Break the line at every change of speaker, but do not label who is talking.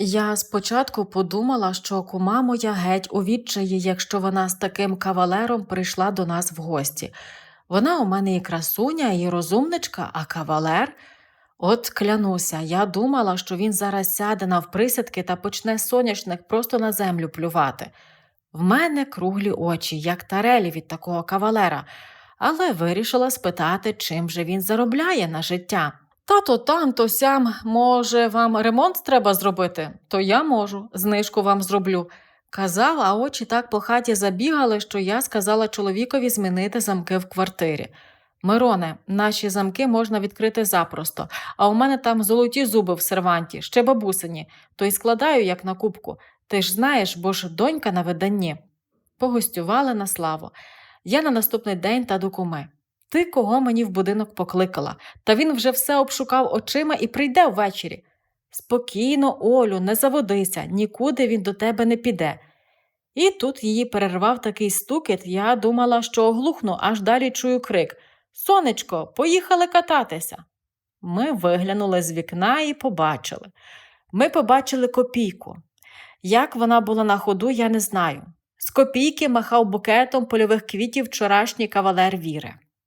Я спочатку подумала, що кума моя геть у відчаї, якщо вона з таким кавалером прийшла до нас в гості. Вона у мене і красуня, і розумничка, а кавалер. От клянуся, я думала, що він зараз сяде навприсядки та почне соняшник просто на землю плювати. В мене круглі очі, як тарелі від такого кавалера, але вирішила спитати, чим же він заробляє на життя. Та то там, то сям, може, вам ремонт треба зробити? То я можу, знижку вам зроблю. Казав, а очі так по хаті забігали, що я сказала чоловікові змінити замки в квартирі. Мироне, наші замки можна відкрити запросто, а у мене там золоті зуби в серванті, ще бабусині, то й складаю, як на кубку. Ти ж знаєш, бо ж донька на виданні. Погостювали на славу. Я на наступний день та до куми. Ти кого мені в будинок покликала, та він вже все обшукав очима і прийде ввечері. Спокійно, Олю, не заводися, нікуди він до тебе не піде. І тут її перервав такий стукіт, я думала, що оглухну, аж далі чую крик Сонечко, поїхали кататися. Ми виглянули з вікна і побачили. Ми побачили копійку. Як вона була на ходу, я не знаю. З копійки махав букетом польових квітів вчорашній кавалер Віри.